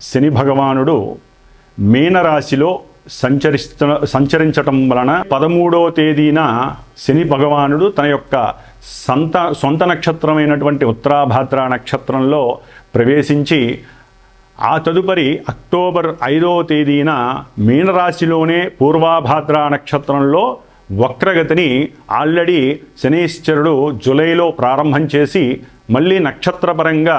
శని భగవానుడు మీనరాశిలో సంచరిస్త సంచరించటం వలన పదమూడో తేదీన శని భగవానుడు తన యొక్క సంత సొంత నక్షత్రమైనటువంటి ఉత్తరాభాద్ర నక్షత్రంలో ప్రవేశించి ఆ తదుపరి అక్టోబర్ ఐదవ తేదీన మీనరాశిలోనే పూర్వాభాద్ర నక్షత్రంలో వక్రగతిని ఆల్రెడీ శనీశ్వరుడు జూలైలో ప్రారంభం చేసి మళ్ళీ నక్షత్రపరంగా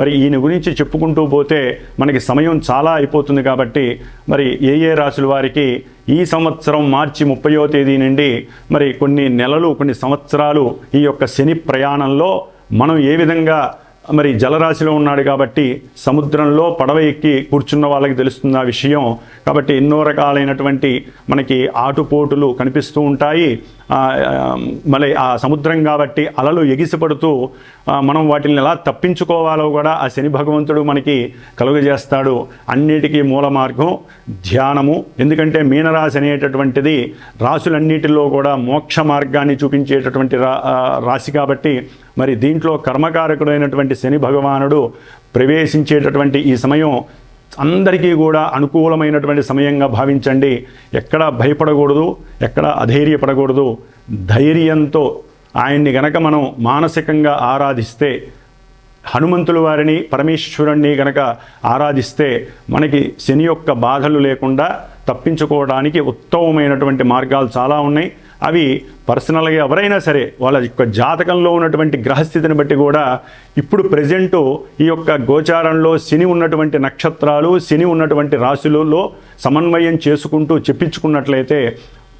మరి ఈయన గురించి చెప్పుకుంటూ పోతే మనకి సమయం చాలా అయిపోతుంది కాబట్టి మరి ఏ ఏ రాశుల వారికి ఈ సంవత్సరం మార్చి ముప్పయో తేదీ నుండి మరి కొన్ని నెలలు కొన్ని సంవత్సరాలు ఈ యొక్క శని ప్రయాణంలో మనం ఏ విధంగా మరి జలరాశిలో ఉన్నాడు కాబట్టి సముద్రంలో పడవ ఎక్కి కూర్చున్న వాళ్ళకి తెలుస్తుంది ఆ విషయం. కాబట్టి ఎన్నో రకాలైనటువంటి మనకి ఆటుపోటులు కనిపిస్తూ ఉంటాయి. మళ్ళీ ఆ సముద్రం కాబట్టి అలలు ఎగిసిపడుతూ మనం వాటిని ఎలా తప్పించుకోవాలో కూడా ఆ శని భగవంతుడు మనకి కలుగజేస్తాడు. అన్నిటికీ మూల మార్గం ధ్యానము. ఎందుకంటే మీనరాశి అనేటటువంటిది రాసులన్నిటిలో కూడా మోక్ష మార్గాన్ని చూపించేటటువంటి రా రాశి కాబట్టి మరి దీంట్లో కర్మకారకుడైనటువంటి శని భగవానుడు ప్రవేశించేటటువంటి ఈ సమయం అందరికీ కూడా అనుకూలమైనటువంటి సమయంగా భావించండి. ఎక్కడ భయపడకూడదు ఎక్కడ అధైర్యపడకూడదు. ధైర్యంతో ఆయన్ని గనక మనం మానసికంగా ఆరాధిస్తే హనుమంతుల వారిని పరమేశ్వరుణ్ణి గనక ఆరాధిస్తే మనకి శని యొక్క బాధలు లేకుండా తప్పించుకోవడానికి ఉత్తమమైనటువంటి మార్గాలు చాలా ఉన్నాయి. అవి పర్సనల్గా ఎవరైనా సరే వాళ్ళ యొక్క జాతకంలో ఉన్నటువంటి గ్రహస్థితిని బట్టి కూడా ఇప్పుడు ప్రజెంట్ ఈ యొక్క గోచారంలో శని ఉన్నటువంటి నక్షత్రాలు శని ఉన్నటువంటి రాశులలో సమన్వయం చేసుకుంటూ చెప్పించుకున్నట్లయితే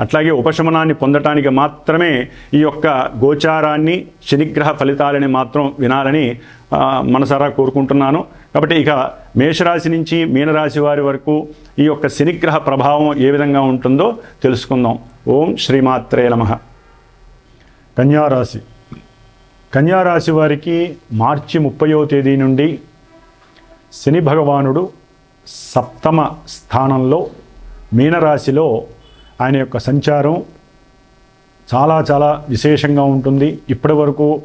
అట్లాగే ఉపశమనాన్ని పొందటానికి మాత్రమే ఈ యొక్క గోచారాన్ని శనిగ్రహ ఫలితాలని మాత్రం వినాలని మనసారా కోరుకుంటున్నాను. కాబట్టి ఇక మేషరాశి నుంచి మీనరాశి వారి వరకు ఈ యొక్క శనిగ్రహ ప్రభావం ఏ విధంగా ఉంటుందో తెలుసుకుందాం. ఓం శ్రీమాత్రే నమ. కన్యారాశి కన్యారాశి వారికి మార్చి ముప్పయో తేదీ నుండి శని భగవానుడు సప్తమ స్థానంలో మీనరాశిలో ఆయన యొక్క సంచారం చాలా చాలా విశేషంగా ఉంటుంది. ఇప్పటి వరకు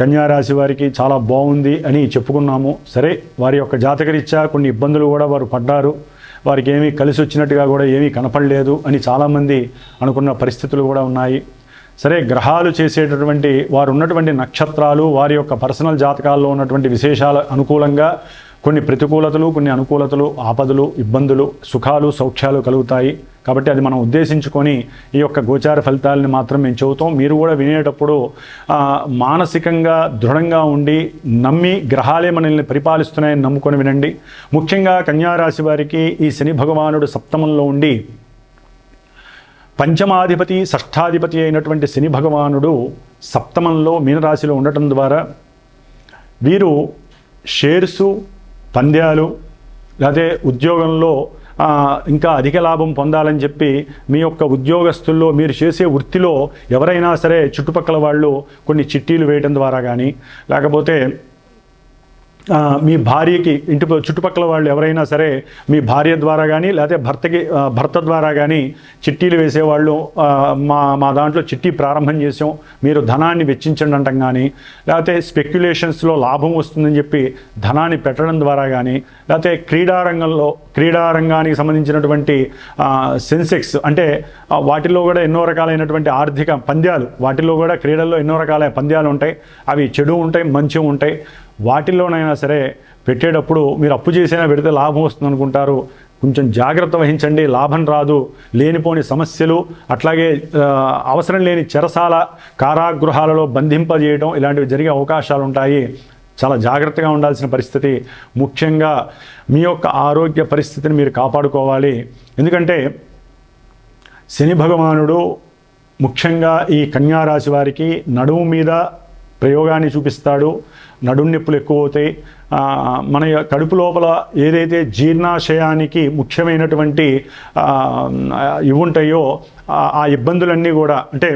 కన్యారాశి వారికి చాలా బాగుంది అని చెప్పుకున్నాము. సరే వారి యొక్క జాతకరీత్యా కొన్ని ఇబ్బందులు కూడా వారు పడ్డారు. వారికి ఏమీ కలిసి వచ్చినట్టుగా కూడా ఏమీ కనపడలేదు అని చాలామంది అనుకున్న పరిస్థితులు కూడా ఉన్నాయి. సరే గ్రహాలు చేసేటటువంటి వారు ఉన్నటువంటి నక్షత్రాలు వారి యొక్క పర్సనల్ జాతకాల్లో ఉన్నటువంటి విశేషాల అనుకూలంగా కొన్ని ప్రతికూలతలు కొన్ని అనుకూలతలు ఆపదలు ఇబ్బందులు సుఖాలు సౌఖ్యాలు కలుగుతాయి. కాబట్టి అది మనం ఉద్దేశించుకొని ఈ యొక్క గోచార ఫలితాలని మాత్రం మేము చెబుతాం. మీరు కూడా వినేటప్పుడు మానసికంగా దృఢంగా ఉండి నమ్మి గ్రహాలే మనల్ని పరిపాలిస్తున్నాయని నమ్ముకొని వినండి. ముఖ్యంగా కన్యారాశి వారికి ఈ శని భగవానుడు సప్తమంలో ఉండి పంచమాధిపతి షష్ఠాధిపతి అయినటువంటి శని భగవానుడు సప్తమంలో మీనరాశిలో ఉండటం ద్వారా వీరు షేర్సు పంద్యాలు లేకపోతే ఉద్యోగంలో ఇంకా అధిక లాభం పొందాలని చెప్పి మీ యొక్క ఉద్యోగస్తుల్లో మీరు చేసే వృత్తిలో ఎవరైనా సరే చుట్టుపక్కల వాళ్ళు కొన్ని చిట్టీలు వేయడం ద్వారా కానీ లేకపోతే మీ భార్యకి ఇంటి చుట్టుపక్కల వాళ్ళు ఎవరైనా సరే మీ భార్య ద్వారా కానీ లేకపోతే భర్తకి భర్త ద్వారా కానీ చిట్టీలు వేసేవాళ్ళు మా మా దాంట్లో చిట్టి ప్రారంభం చేసాం. మీరు ధనాన్ని వెచ్చించండి అంటాం కానీ లేకపోతే స్పెక్యులేషన్స్లో లాభం వస్తుందని చెప్పి ధనాన్ని పెట్టడం ద్వారా కానీ లేకపోతే క్రీడారంగంలో క్రీడారంగానికి సంబంధించినటువంటి సెన్సెక్స్ అంటే వాటిలో కూడా ఎన్నో రకాలైనటువంటి ఆర్థిక పంద్యాలు వాటిలో కూడా క్రీడల్లో ఎన్నో రకాల పంద్యాలు ఉంటాయి. అవి చెడు ఉంటాయి మంచి ఉంటాయి. వాటిల్లోనైనా సరే పెట్టేటప్పుడు మీరు అప్పు చేసైనా పెడితే లాభం వస్తుంది అనుకుంటారు కొంచెం జాగ్రత్త వహించండి లాభం రాదు లేనిపోని సమస్యలు అట్లాగే అవసరం లేని చెరసాల కారాగృహాలలో బంధింపజేయడం ఇలాంటివి జరిగే అవకాశాలు ఉంటాయి చాలా జాగ్రత్తగా ఉండాల్సిన పరిస్థితి. ముఖ్యంగా మీ యొక్క ఆరోగ్య పరిస్థితిని మీరు కాపాడుకోవాలి. ఎందుకంటే శని భగవానుడు ముఖ్యంగా ఈ కన్యారాశి వారికి నడుము మీద ప్రయోగాన్ని చూపిస్తాడు. నడుం నొప్పులు ఎక్కువ అవుతాయి మన కడుపు లోపల ఏదైతే జీర్ణాశయానికి ముఖ్యమైనటువంటి ఇవి ఉంటాయో ఆ- ఆ ఇబ్బందులన్నీ కూడా అంటే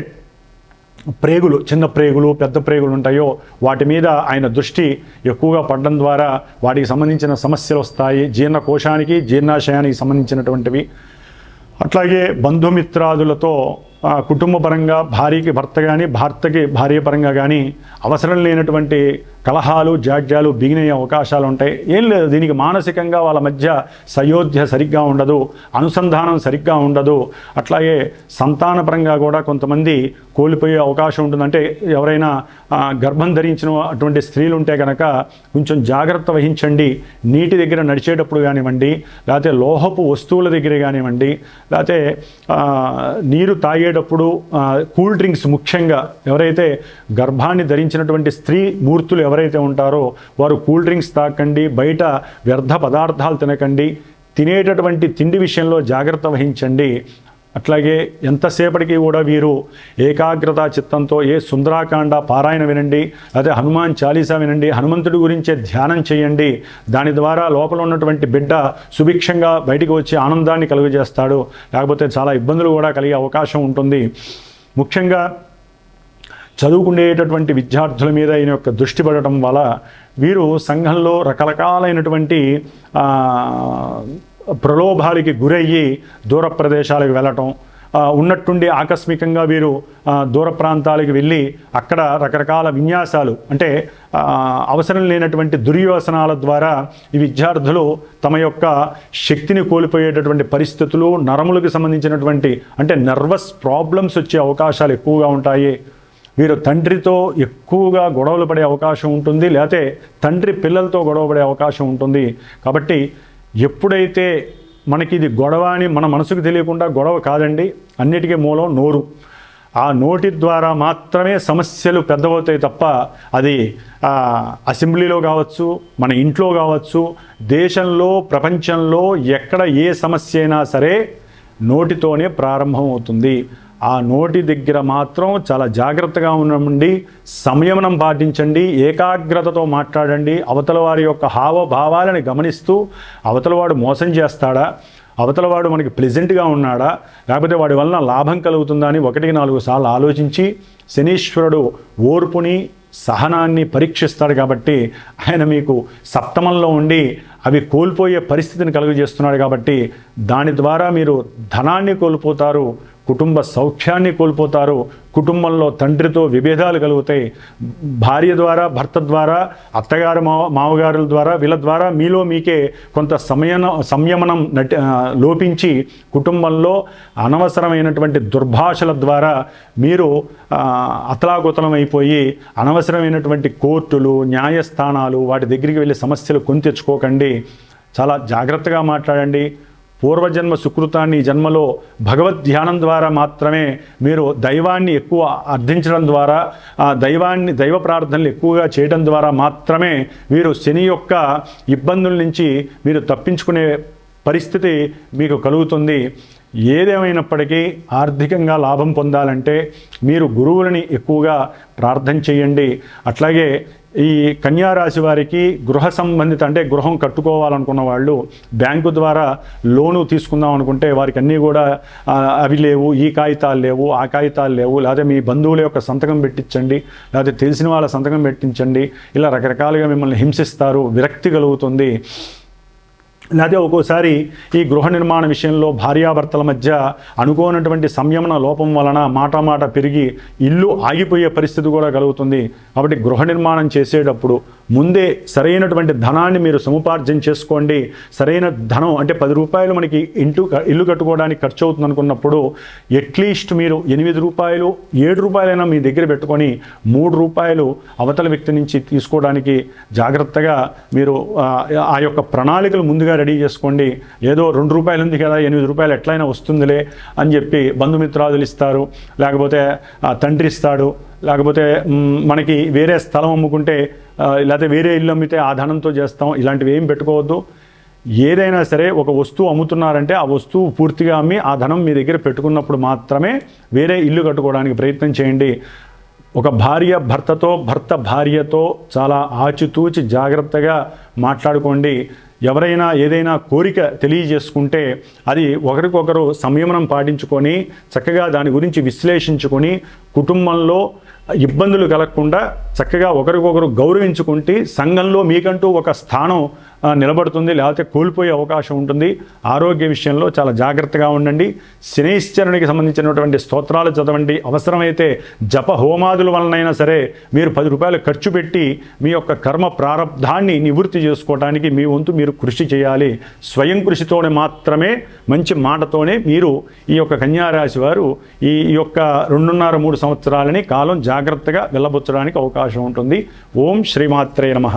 ప్రేగులు చిన్న ప్రేగులు పెద్ద ప్రేగులు ఉంటాయో వాటి మీద ఆయన దృష్టి ఎక్కువగా పడడం ద్వారా వాటికి సంబంధించిన సమస్యలు వస్తాయి. జీర్ణకోశానికి జీర్ణాశయానికి సంబంధించినటువంటివి. అట్లాగే బంధుమిత్రాదులతో కుటుంబ కుటుంబపరంగా భార్యకి భర్త కానీ భర్తకి భార్య పరంగా కానీ అవసరం లేనటువంటి కలహాలు జాడ్యాలు బిగినయ్యే అవకాశాలు ఉంటాయి ఏం లేదు దీనికి మానసికంగా వాళ్ళ మధ్య సయోధ్య సరిగ్గా ఉండదు అనుసంధానం సరిగ్గా ఉండదు. అట్లాగే సంతానపరంగా కూడా కొంతమంది కోల్పోయే అవకాశం ఉంటుంది అంటే ఎవరైనా గర్భం ధరించిన అటువంటి స్త్రీలు ఉంటే కనుక కొంచెం జాగ్రత్త వహించండి. నీటి దగ్గర నడిచేటప్పుడు కానివ్వండి లేకపోతే లోహపు వస్తువుల దగ్గర కానివ్వండి లేకపోతే నీరు తాగేటప్పుడు కూల్ డ్రింక్స్ ముఖ్యంగా ఎవరైతే గర్భాన్ని ధరించినటువంటి స్త్రీ మూర్తులు ఎవరైతే ఉంటారో వారు కూల్ డ్రింక్స్ తాకండి బయట వ్యర్థ పదార్థాలు తినకండి తినేటటువంటి తిండి విషయంలో జాగ్రత్త వహించండి. అట్లాగే ఎంతసేపటికి కూడా వీరు ఏకాగ్రత చిత్తంతో ఏ సుందరాకాండ పారాయణ వినండి అదే హనుమాన్ చాలీసా వినండి హనుమంతుడి గురించే ధ్యానం చేయండి. దాని ద్వారా లోపల ఉన్నటువంటి బిడ్డ సుభిక్షంగా బయటికి వచ్చి ఆనందాన్ని కలుగజేస్తాడు. లేకపోతే చాలా ఇబ్బందులు కూడా కలిగే అవకాశం ఉంటుంది. ముఖ్యంగా చదువుకునేటటువంటి విద్యార్థుల మీద ఈయన యొక్క దృష్టి పడటం వల్ల వీరు సంఘంలో రకరకాలైనటువంటి ప్రలోభాలకి గురయ్యి దూర ప్రదేశాలకు వెళ్ళటం ఉన్నట్టుండి ఆకస్మికంగా వీరు దూర ప్రాంతాలకు వెళ్ళి అక్కడ రకరకాల విన్యాసాలు అంటే అవసరం లేనటువంటి దుర్యోసనాల ద్వారా ఈ విద్యార్థులు తమ యొక్క శక్తిని కోల్పోయేటటువంటి పరిస్థితులు నరములకు సంబంధించినటువంటి అంటే నర్వస్ ప్రాబ్లమ్స్ వచ్చే అవకాశాలు ఎక్కువగా ఉంటాయి. వీరు తండ్రితో ఎక్కువగా గొడవలు పడే అవకాశం ఉంటుంది లేకపోతే తండ్రి పిల్లలతో గొడవ పడే అవకాశం ఉంటుంది. కాబట్టి ఎప్పుడైతే మనకి ఇది గొడవ అని మన మనసుకు తెలియకుండా గొడవ కాదండి అన్నిటికీ మూలం నోరు. ఆ నోటి ద్వారా మాత్రమే సమస్యలు పెద్దవవుతాయి తప్ప అది అసెంబ్లీలో కావచ్చు మన ఇంట్లో కావచ్చు దేశంలో ప్రపంచంలో ఎక్కడ ఏ సమస్య అయినా సరే నోటితోనే ప్రారంభం అవుతుంది ఆ నోటి దగ్గర మాత్రం చాలా జాగ్రత్తగా ఉండండి సంయమనం పాటించండి ఏకాగ్రతతో మాట్లాడండి అవతల వారి యొక్క హావభావాలని గమనిస్తూ అవతలవాడు మోసం చేస్తాడా అవతలవాడు మనకి ప్లెజెంట్గా ఉన్నాడా లేకపోతే వాడి వలన లాభం కలుగుతుందా అని ఒకటికి నాలుగు సార్లు ఆలోచించి శనీశ్వరుడు ఓర్పుని సహనాన్ని పరీక్షిస్తాడు కాబట్టి ఆయన మీకు సప్తమంలో ఉండి అవి కోల్పోయే పరిస్థితిని కలుగజేస్తున్నాడు కాబట్టి దాని ద్వారా మీరు ధనాన్ని కోల్పోతారు కుటుంబ సౌఖ్యాన్ని కోల్పోతారు. కుటుంబంలో తండ్రితో విభేదాలు కలుగుతాయి. భార్య ద్వారా భర్త ద్వారా అత్తగారు మావ మామగారుల ద్వారా వీళ్ళ ద్వారా మీలో మీకే కొంత సమయన సంయమనం నటి లోపించి కుటుంబంలో అనవసరమైనటువంటి దుర్భాషల ద్వారా మీరు అతలాకుతలం అయిపోయి అనవసరమైనటువంటి కోర్టులు న్యాయస్థానాలు వాటి దగ్గరికి వెళ్ళి సమస్యలు కొని తెచ్చుకోకండి. చాలా జాగ్రత్తగా మాట్లాడండి. పూర్వజన్మ సుకృతాన్ని ఈ జన్మలో భగవద్ ధ్యానం ద్వారా మాత్రమే మీరు దైవాన్ని ఎక్కువ అర్థించడం ద్వారా ఆ దైవాన్ని దైవ ప్రార్థనలు ఎక్కువగా చేయడం ద్వారా మాత్రమే మీరు శని యొక్క ఇబ్బందుల నుంచి మీరు తప్పించుకునే పరిస్థితి మీకు కలుగుతుంది. ఏదేమైనప్పటికీ ఆర్థికంగా లాభం పొందాలంటే మీరు గురువులని ఎక్కువగా ప్రార్థన చేయండి. అట్లాగే ఈ కన్యా రాశి వారికి గృహ సంబంధిత అంటే గృహం కట్టుకోవాలనుకున్న వాళ్ళు బ్యాంకు ద్వారా లోను తీసుకుందాం అనుకుంటే వారికి అన్నీ కూడా అవి లేవు ఈ కాగితాలు లేవు ఆ కాగితాలు లేవు లేకపోతే మీ బంధువుల యొక్క సంతకం పెట్టించండి లేకపోతే తెలిసిన వాళ్ళ సంతకం పెట్టించండి ఇలా రకరకాలుగా మిమ్మల్ని హింసిస్తారు విరక్తి కలుగుతుంది. లేకపోతే ఒక్కోసారి ఈ గృహ నిర్మాణ విషయంలో భార్యాభర్తల మధ్య అనుకోనటువంటి సంయమన లోపం వలన మాట మాట పెరిగి ఇల్లు ఆగిపోయే పరిస్థితి కూడా కలుగుతుంది. కాబట్టి గృహ నిర్మాణం చేసేటప్పుడు ముందే సరైనటువంటి ధనాన్ని మీరు సముపార్జన చేసుకోండి. సరైన ధనం అంటే పది రూపాయలు మనకి ఇంటు ఇల్లు కట్టుకోవడానికి ఖర్చు అవుతుంది అనుకున్నప్పుడు ఎట్లీస్ట్ మీరు ఎనిమిది రూపాయలు ఏడు రూపాయలైనా మీ దగ్గర పెట్టుకొని మూడు రూపాయలు అవతల వ్యక్తి నుంచి తీసుకోవడానికి జాగ్రత్తగా మీరు ఆ, యొక్క ప్రణాళికలు ముందుగా రెడీ చేసుకోండి. ఏదో రెండు రూపాయలు ఉంది కదా ఎనిమిది రూపాయలు ఎట్లయినా వస్తుందిలే అని చెప్పి బంధుమిత్రాదులు ఇస్తారు. లేకపోతే ఆ, తండ్రి ఇస్తాడు. లేకపోతే మనకి వేరే స్థలం అమ్ముకుంటే లేకపోతే వేరే ఇల్లు అమ్మితే ఆ ధనంతో చేస్తాం ఇలాంటివి ఏం పెట్టుకోవద్దు. ఏదైనా సరే ఒక వస్తువు అమ్ముతున్నారంటే ఆ వస్తువు పూర్తిగా అమ్మి ఆ ధనం మీ దగ్గర పెట్టుకున్నప్పుడు మాత్రమే వేరే ఇల్లు కట్టుకోవడానికి ప్రయత్నం చేయండి. ఒక భార్య భర్తతో భర్త భార్యతో చాలా ఆచితూచి జాగ్రత్తగా మాట్లాడుకోండి. ఎవరైనా ఏదైనా కోరిక తెలియజేసుకుంటే అది ఒకరికొకరు సంయమనం పాటించుకొని చక్కగా దాని గురించి విశ్లేషించుకొని కుటుంబంలో ఇబ్బందులు కలగకుండా చక్కగా ఒకరికొకరు గౌరవించుకుంటే సంఘంలో మీకంటూ ఒక స్థానం నిలబడుతుంది లేకపోతే కోల్పోయే అవకాశం ఉంటుంది. ఆరోగ్య విషయంలో చాలా జాగ్రత్తగా ఉండండి. శనైశ్చరునికి సంబంధించినటువంటి స్తోత్రాలు చదవండి. అవసరమైతే జప హోమాదుల వలనైనా సరే మీరు పది రూపాయలు ఖర్చు పెట్టి మీ యొక్క కర్మ ప్రారంధాన్ని నివృత్తి చేసుకోవడానికి మీ వంతు మీరు కృషి చేయాలి. స్వయం కృషితోనే మాత్రమే మంచి మాటతోనే మీరు ఈ యొక్క కన్యారాశి వారు ఈ యొక్క రెండున్నర మూడు సంవత్సరాలని కాలం జాగ్రత్తగా వెళ్ళబుచ్చడానికి అవకాశం ఉంటుంది. ఓం శ్రీమాత్రే నమః.